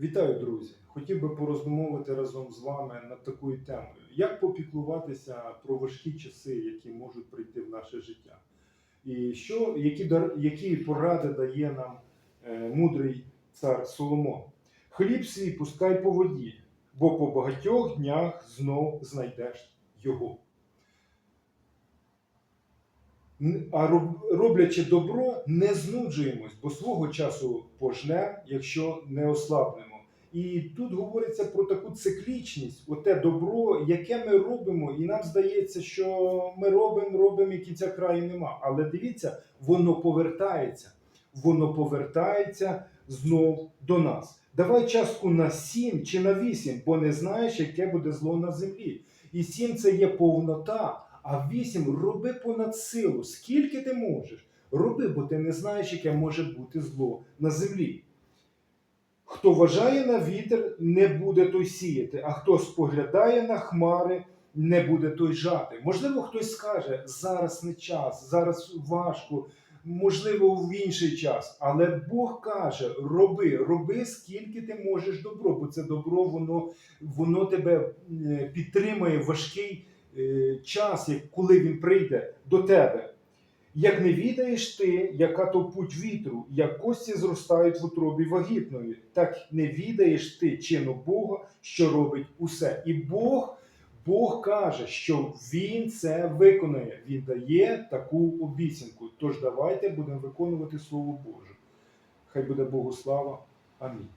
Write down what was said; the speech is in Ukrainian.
Вітаю, друзі! Хотів би порозмовити разом з вами над такою темою. Як попіклуватися про важкі часи, які можуть прийти в наше життя? І що, які, які поради дає нам е, мудрий цар Соломон? Хліб свій пускай по воді, бо по багатьох днях знов знайдеш його. А роблячи добро, не знуджуємось, бо свого часу пожнем, якщо не ослабнемо. І тут говориться про таку циклічність, оте добро, яке ми робимо, і нам здається, що ми робимо, робимо, і кінця краю нема. Але дивіться, воно повертається. Воно повертається знов до нас. Давай частку на 7 чи на 8, бо не знаєш, яке буде зло на землі. І 7 це є повнота, а 8 роби понад силу. Скільки ти можеш? Роби, бо ти не знаєш, яке може бути зло на землі. Хто вважає на вітер, не буде той сіяти, а хто споглядає на хмари, не буде той жати. Можливо, хтось скаже, зараз не час, зараз важко, можливо, в інший час. Але Бог каже: роби, роби, скільки ти можеш добро, бо це добро, воно, воно тебе е, підтримує важкий час, коли він прийде до тебе. Як не відаєш ти, яка то путь вітру, як кості зростають в утробі вагітної, так не відаєш ти чину Бога, що робить усе. І Бог, Бог каже, що Він це виконає. Він дає таку обіцянку. Тож давайте будемо виконувати Слово Боже. Хай буде Богу слава. Амінь.